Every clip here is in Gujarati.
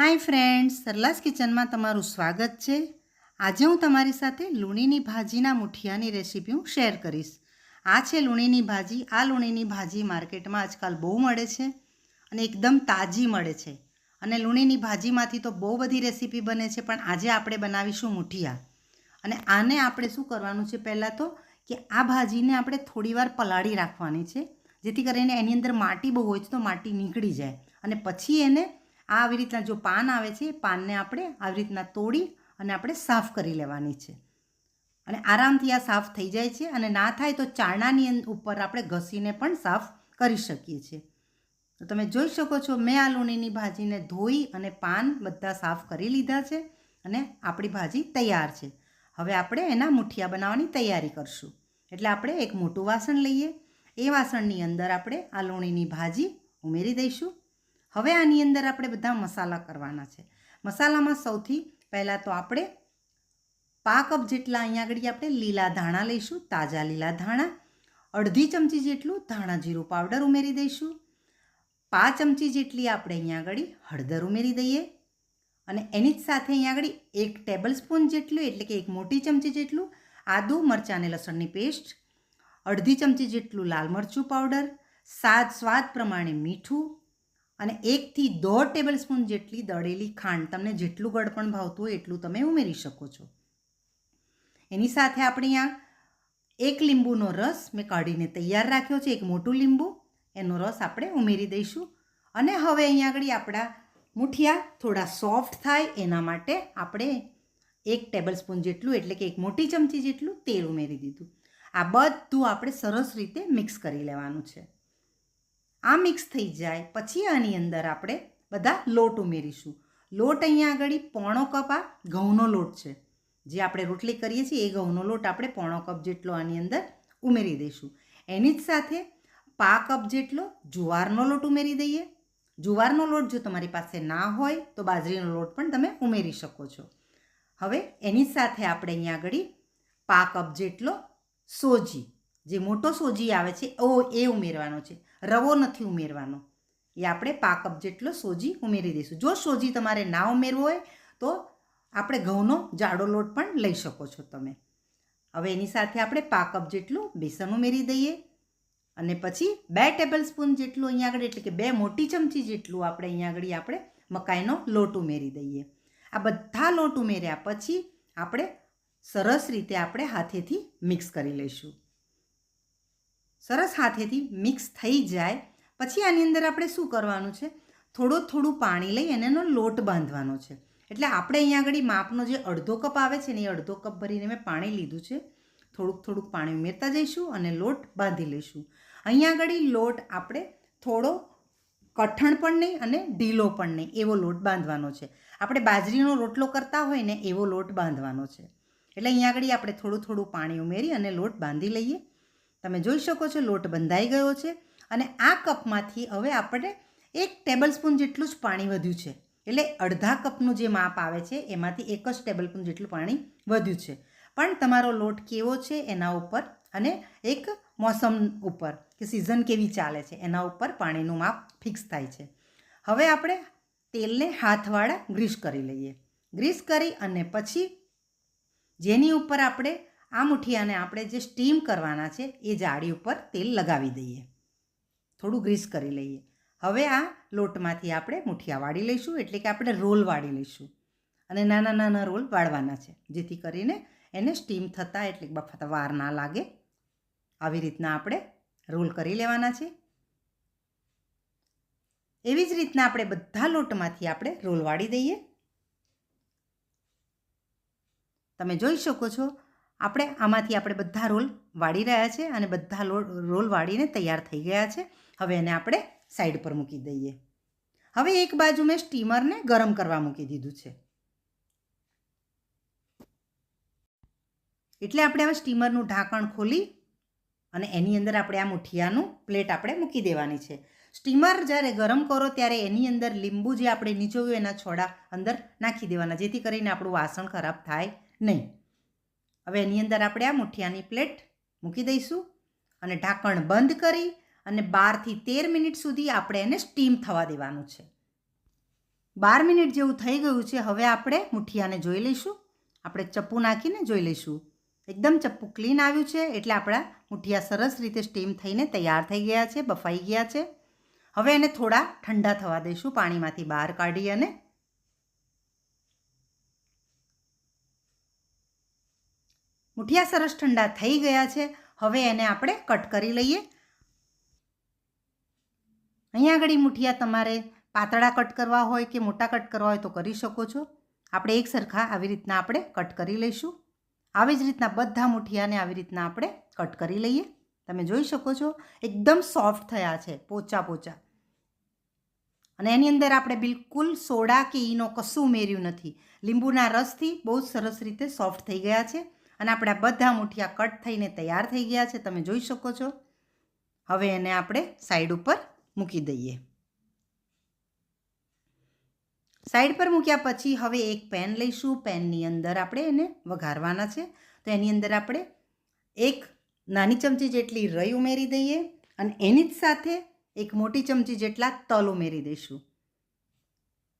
હાય ફ્રેન્ડ્સ સરલાસ કિચનમાં તમારું સ્વાગત છે. આજે હું તમારી સાથે લૂણીની ભાજીના મુઠિયાની રેસીપી હું શેર કરીશ. આ છે લૂણીની ભાજી. આ લૂણીની ભાજી માર્કેટમાં આજકાલ બહુ મળે છે અને એકદમ તાજી મળે છે. અને લૂણીની ભાજીમાંથી તો બહુ બધી રેસીપી બને છે, પણ આજે આપણે બનાવીશું મુઠિયા. અને આને આપણે શું કરવાનું છે પહેલાં તો કે આ ભાજીને આપણે થોડીવાર પલાળી રાખવાની છે, જેથી કરીને એની અંદર માટી બહુ હોય છે તો માટી નીકળી જાય. અને પછી એને આ આવી રીતના જો પાન આવે છે, એ પાનને આપણે આવી રીતના તોડી અને આપણે સાફ કરી લેવાની છે. અને આરામથી આ સાફ થઈ જાય છે અને ના થાય તો ચાણાની ઉપર આપણે ઘસીને પણ સાફ કરી શકીએ છીએ. તો તમે જોઈ શકો છો, મેં આ લૂણીની ભાજીને ધોઈ અને પાન બધા સાફ કરી લીધા છે અને આપણી ભાજી તૈયાર છે. હવે આપણે એના મુઠિયા બનાવવાની તૈયારી કરશું. એટલે આપણે એક મોટું વાસણ લઈએ. એ વાસણની અંદર આપણે આ લૂણીની ભાજી ઉમેરી દઈશું. હવે આની અંદર આપણે બધા મસાલા કરવાના છે. મસાલામાં સૌથી પહેલાં તો આપણે પા કપ જેટલા અહીંયા આગળ આપણે લીલા ધાણા લઈશું, તાજા લીલા ધાણા, અડધી ચમચી જેટલું ધાણા જીરું પાવડર ઉમેરી દઈશું, પાંચ ચમચી જેટલી આપણે અહીંયા આગળ હળદર ઉમેરી દઈએ અને એની જ સાથે અહીંયા આગળ એક ટેબલ સ્પૂન જેટલું, એટલે કે એક મોટી ચમચી જેટલું આદુ, મરચાં અને લસણની પેસ્ટ, અડધી ચમચી જેટલું લાલ મરચું પાવડર સાત સ્વાદ પ્રમાણે મીઠું અને એકથી દોઢ ટેબલ સ્પૂન જેટલી દળેલી ખાંડ તમને જેટલું ગળપણ ભાવતું હોય એટલું તમે ઉમેરી શકો છો. એની સાથે આપણે અહીંયા એક લીંબુનો રસ મેં કાઢીને તૈયાર રાખ્યો છે, એક મોટું લીંબુ. એનો રસ આપણે ઉમેરી દઈશું. અને હવે અહીંયા આગળ આપણા મુઠિયા થોડા સોફ્ટ થાય, એના માટે આપણે એક ટેબલ સ્પૂન જેટલું, એટલે કે એક મોટી ચમચી જેટલું તેલ ઉમેરી દીધું. આ બધું આપણે સરસ રીતે મિક્સ કરી લેવાનું છે. આ મિક્સ થઈ જાય, પછી આની અંદર આપણે બધા લોટ ઉમેરીશું. લોટ અહીંયા આગળ પોણો કપ આ ઘઉંનો લોટ છે. જે આપણે રોટલી કરીએ છીએ, એ ઘઉંનો લોટ આપણે પોણો કપ જેટલો આની અંદર ઉમેરી દઈશું. એની જ સાથે પા કપ જેટલો જુવારનો લોટ ઉમેરી દઈએ. જુવારનો લોટ જો તમારી પાસે ના હોય, તો બાજરીનો લોટ પણ તમે ઉમેરી શકો છો. હવે એની સાથે આપણે અહીંયા આગળ પા કપ જેટલો સોજી, જે મોટો સોજી આવે છે, ઓ એ ઉમેરવાનો છે. રવો નથી ઉમેરવાનો. એ આપણે પા કપ જેટલો સોજી ઉમેરી દઈશું. જો સોજી તમારે ના ઉમેરવો હોય, તો આપણે ઘઉંનો જાડો લોટ પણ લઈ શકો છો તમે. હવે એની સાથે આપણે પા કપ જેટલું બેસન ઉમેરી દઈએ. અને પછી બે ટેબલ સ્પૂન જેટલું અહીંયા આગળ, એટલે કે બે મોટી ચમચી જેટલું આપણે અહીંયા આગળ આપણે મકાઈનો લોટ ઉમેરી દઈએ. આ બધા લોટ ઉમેર્યા પછી આપણે સરસ રીતે આપણે હાથેથી મિક્સ કરી લઈશું. સરસ હાથેથી મિક્સ થઈ જાય. પછી આની અંદર આપણે શું કરવાનું છે? થોડું થોડું પાણી લઈ અને એનો લોટ બાંધવાનો છે. એટલે આપણે અહીંયા આગળ માપનો જે અડધો કપ આવે છે ને એ અડધો કપ ભરીને મેં પાણી લીધું છે. થોડુંક થોડુંક પાણી ઉમેરતા જઈશું અને લોટ બાંધી લઈશું. અહીંયા આગળ લોટ આપણે થોડો કઠણ પણ નહીં અને ઢીલો પણ નહીં એવો લોટ બાંધવાનો છે. આપણે બાજરીનો રોટલો કરતા હોય ને એવો લોટ બાંધવાનો છે. એટલે અહીંયા આગળ આપણે થોડું થોડું પાણી ઉમેરી અને લોટ બાંધી લઈએ. તમે જોઈ શકો છો, લોટ બંધાઈ ગયો છે અને આ કપમાંથી હવે આપણે એક ટેબલ સ્પૂન જેટલું જ પાણી વધ્યું છે. એટલે અડધા કપનું જે માપ આવે છે, એમાંથી એક જ ટેબલ સ્પૂન જેટલું પાણી વધ્યું છે. પણ તમારો લોટ કેવો છે એના ઉપર અને એક મોસમ ઉપર કે સિઝન કેવી ચાલે છે એના ઉપર પાણીનું માપ ફિક્સ થાય છે. હવે આપણે તેલને હાથવાળા ગ્રીસ કરી લઈએ. ગ્રીસ કરી અને પછી જેની ઉપર આપણે આ મુઠિયાને આપણે જે સ્ટીમ કરવાના છે, એ જાળી ઉપર તેલ લગાવી દઈએ. થોડું ગ્રીસ કરી લઈએ. હવે આ લોટમાંથી આપણે મુઠિયા વાળી લઈશું, એટલે કે આપણે રોલ વાળી લઈશું. અને નાના નાના રોલ વાળવાના છે, જેથી કરીને એને સ્ટીમ થતાં એટલે બફાતા વાર ના લાગે. આવી રીતના આપણે રોલ કરી લેવાના છે. એવી જ રીતના આપણે બધા લોટમાંથી આપણે રોલ વાળી દઈએ. તમે જોઈ શકો છો આપણે આમાંથી આપણે બધા રોલ વાળી રહ્યા છે અને બધા રોલ વાળીને તૈયાર થઈ ગયા છે. હવે એને આપણે સાઈડ પર મૂકી દઈએ. હવે એક બાજુ મેં સ્ટીમરને ગરમ કરવા મૂકી દીધું છે. એટલે આપણે હવે સ્ટીમરનું ઢાંકણ ખોલી અને એની અંદર આપણે આ મુઠિયાનું પ્લેટ આપણે મૂકી દેવાની છે. સ્ટીમર જ્યારે ગરમ કરો ત્યારે એની અંદર લીંબુ જે આપણે નીચોવ્યું એના છોડા અંદર નાખી દેવાના, જેથી કરીને આપણું વાસણ ખરાબ થાય નહીં. હવે એની અંદર આપણે આ મુઠિયાની પ્લેટ મૂકી દઈશું અને ઢાંકણ બંધ કરી અને બારથી તેર મિનિટ સુધી આપણે એને સ્ટીમ થવા દેવાનું છે. બાર મિનિટ જેવું થઈ ગયું છે, હવે આપણે મુઠિયાને જોઈ લઈશું. આપણે ચપ્પુ નાખીને જોઈ લઈશું. એકદમ ચપ્પુ ક્લીન આવ્યું છે, એટલે આપણા મુઠિયા સરસ રીતે સ્ટીમ થઈને તૈયાર થઈ ગયા છે, બફાઈ ગયા છે. હવે એને થોડા ઠંડા થવા દઈશું, પાણીમાંથી બહાર કાઢી અને મુઠિયા સરસ ઠંડા થઈ ગયા છે. હવે એને આપણે કટ કરી લઈએ. અહીંયા આગળ મુઠિયા તમારે પાતળા કટ કરવા હોય કે મોટા કટ કરવા હોય તો કરી શકો છો. આપણે એક સરખા આવી રીતના આપણે કટ કરી લઈશું. આવી જ રીતના બધા મુઠિયાને આવી રીતના આપણે કટ કરી લઈએ. તમે જોઈ શકો છો, એકદમ સોફ્ટ થયા છે, પોચા પોચા. અને એની અંદર આપણે બિલકુલ સોડા કે ઈનો કશું ઉમેર્યું નથી. લીંબુના રસથી બહુ સરસ રીતે સોફ્ટ થઈ ગયા છે. અને આપણા બધા મુઠિયા કટ થઈને તૈયાર થઈ ગયા છે, તમે જોઈ શકો છો. હવે એને આપણે સાઈડ ઉપર મૂકી દઈએ. સાઈડ પર મૂક્યા પછી હવે એક પેન લઈશું. પેનની અંદર આપણે એને વઘારવાના છે. તો એની અંદર આપણે એક નાની ચમચી જેટલી રઈ ઉમેરી દઈએ અને એની જ સાથે એક મોટી ચમચી જેટલા તલ ઉમેરી દઈશું.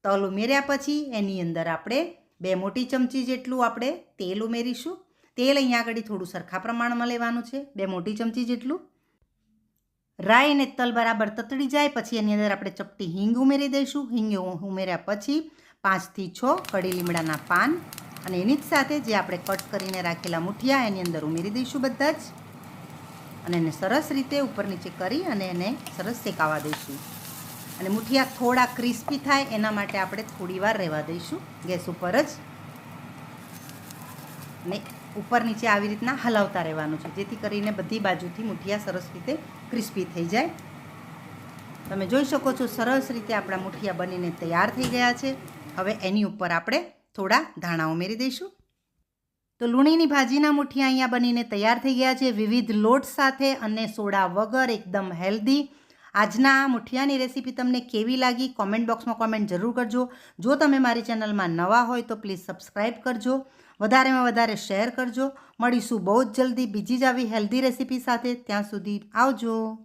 તલ ઉમેર્યા પછી એની અંદર આપણે બે મોટી ચમચી જેટલું આપણે તેલ ઉમેરીશું. તેલ અહીંયા આગળ થોડું સરખા પ્રમાણમાં લેવાનું છે. બે મોટી ચમચી જેટલું. રાઈ અને તલ બરાબર તતડી જાય, પછી એની અંદર આપણે ચપટી હિંગ ઉમેરી દઈશું. હિંગ ઉમેર્યા પછી પાંચથી છ કડી લીમડાના પાન અને એની જ સાથે જે આપણે કટ કરીને રાખેલા મુઠિયા એની અંદર ઉમેરી દઈશું બધા જ. અને એને સરસ રીતે ઉપર નીચે કરી અને એને સરસ શેકાવા દઈશું. અને મુઠિયા થોડા ક્રિસ્પી થાય એના માટે આપણે થોડી વાર રહેવા દઈશું ગેસ ઉપર જ. ને ઉપર નીચે આવી રીતના હલાવતા રહેવાનું છે, જેથી કરીને બધી બાજુથી મુઠિયા સરસ રીતે ક્રિસ્પી થઈ જાય. તમે જોઈ શકો છો, સરસ રીતે આપણા મુઠિયા બનીને તૈયાર થઈ ગયા છે. હવે એની ઉપર આપણે થોડા ધાણા ઉમેરી દઈશું. તો લૂણીની ભાજીના મુઠિયા અહીંયા બનીને તૈયાર થઈ ગયા છે. વિવિધ લોટ સાથે અને સોડા વગર એકદમ હેલ્ધી. આજના આ મુઠિયાની રેસીપી તમને કેવી લાગી, કોમેન્ટ બોક્સમાં કોમેન્ટ જરૂર કરજો. જો તમે મારી ચેનલમાં નવા હોય તો પ્લીઝ સબસ્ક્રાઈબ કરજો. વધારેમાં વધારે શેર કરજો. મળીશું બહુ જ જલ્દી. બીજી જ આવી હેલ્ધી રેસીપી સાથે. ત્યાં સુધી આવજો.